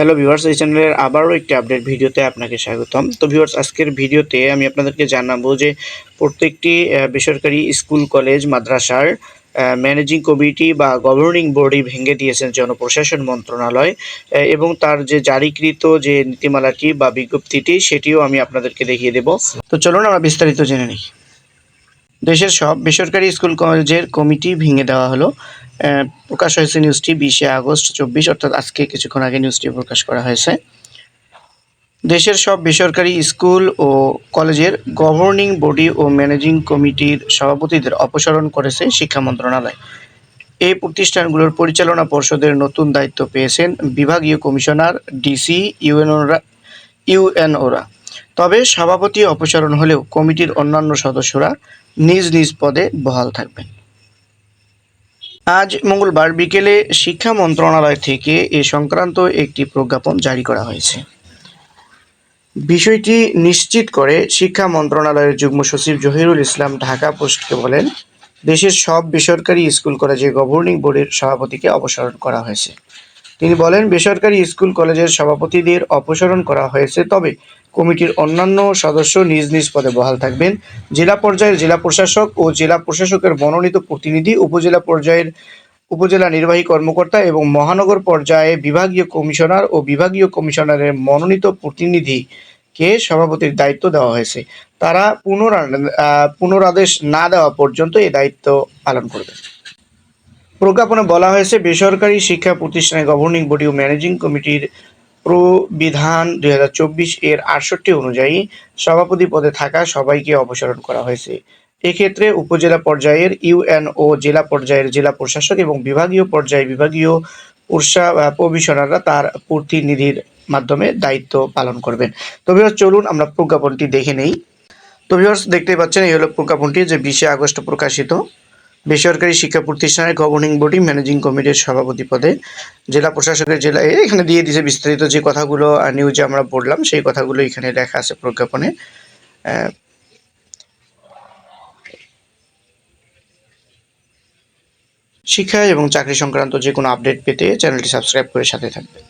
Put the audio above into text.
Hello viewers, এই চ্যানেলের আবারও একটি আপডেট ভিডিওতে আপনাকে স্বাগতম। তো ভিউয়ার্স, আজকের ভিডিওতে আমি আপনাদেরকে জানাব যে প্রত্যেকটি বেসরকারি স্কুল, কলেজ, মাদ্রাসার ম্যানেজিং কমিটি বা গভর্নিং বডি ভেঙে দিয়েছেন জনপ্রশাসন মন্ত্রণালয় এবং তার যে জারিকৃত যে নীতিমালাটি বা বিজ্ঞপ্তিটি, সেটিও আমি আপনাদেরকে দেখিয়ে দেব। তো চলুন আমরা বিস্তারিত জেনে নিই। দেশের সব বেসরকারি স্কুল, কলেজের কমিটি ভেঙে দেওয়া হলো। প্রকাশ হয়েছে নিউজটি বিশে আগস্ট চব্বিশ, অর্থাৎ আজকে কিছুক্ষণ আগে নিউজটি প্রকাশ করা হয়েছে। দেশের সব বেসরকারি স্কুল ও কলেজের গভর্নিং বডি ও ম্যানেজিং কমিটির সভাপতিদের অপসারণ করেছে শিক্ষা মন্ত্রণালয়। এই প্রতিষ্ঠানগুলোর পরিচালনা পর্ষদের নতুন দায়িত্ব পেয়েছেন বিভাগীয় কমিশনার, ডিসি, ইউএনওরা ইউএনওরা। তবে সভাপতি অপসারণ হলেও কমিটির অন্যান্য সদস্যরা নিজ নিজ পদে বহাল থাকবেন। আজ মঙ্গলবার বিকেলে শিক্ষা মন্ত্রণালয় থেকে এ সংক্রান্ত একটি প্রজ্ঞাপন জারি করা হয়েছে। বিষয়টি নিশ্চিত করে শিক্ষা মন্ত্রণালয়ের যুগ্ম সচিব জহিরুল ইসলাম ঢাকা পোস্টকে বলেন, দেশের সব বেসরকারি স্কুল কলেজে গভর্নিং বোর্ডের সভাপতিকে অপসারণ করা হয়েছে। তিনি বলেন, বেসরকারি স্কুল কলেজের সভাপতিদের অপসারণ করা হয়েছে, তবে কমিটির অন্যান্য সদস্য নিজ নিজ পদে বহাল থাকবেন। জেলা পর্যায়ের জেলা প্রশাসক ও জেলা প্রশাসকের মনোনীত প্রতিনিধি, উপজেলা পর্যায়ের উপজেলা নির্বাহী কর্মকর্তা এবং মহানগর পর্যায়ে বিভাগীয় কমিশনার ও বিভাগীয় কমিশনারের মনোনীত প্রতিনিধিকে সভাপতির দায়িত্ব দেওয়া হয়েছে, তারা পুনরা পুনরাদেশ না দেওয়া পর্যন্ত এই দায়িত্ব পালন করবে। প্রজ্ঞাপনে বলা হয়েছে, বেসরকারি শিক্ষা প্রতিষ্ঠানে গভর্নিং বডি ও ম্যানেজিং কমিটির প্রবিধান দুই হাজার চব্বিশ এর আটষট্টি অনুযায়ী সভাপতি পদে থাকা সবাইকে অপসারণ করা হয়েছে। এক্ষেত্রে উপজেলা পর্যায়ের ইউএনও, জেলা পর্যায়ের জেলা প্রশাসক এবং বিভাগীয় পর্যায়ে বিভাগীয় প্রশা কমিশনাররা তার প্রতিনিধির মাধ্যমে দায়িত্ব পালন করবেন। তবে চলুন আমরা প্রজ্ঞাপনটি দেখে নেই। তো ভিউয়ার্স দেখতেই পাচ্ছেন, এই হলো প্রজ্ঞাপনটি যে বিশে আগস্ট প্রকাশিত। বেসরকারি শিক্ষা প্রতিষ্ঠানের গভর্নিং বডি ম্যানেজিং কমিটির সভাপতি পদে জেলা প্রশাসকের জেলা এখানে দিয়ে দিয়েছে বিস্তারিত যে কথাগুলো নিউজে আমরা পড়লাম, সেই কথাগুলো এখানে লেখা আছে প্রজ্ঞাপনে। শিক্ষা এবং চাকরি সংক্রান্ত যে কোনো আপডেট পেতে চ্যানেলটি সাবস্ক্রাইব করে সাথে থাকবেন।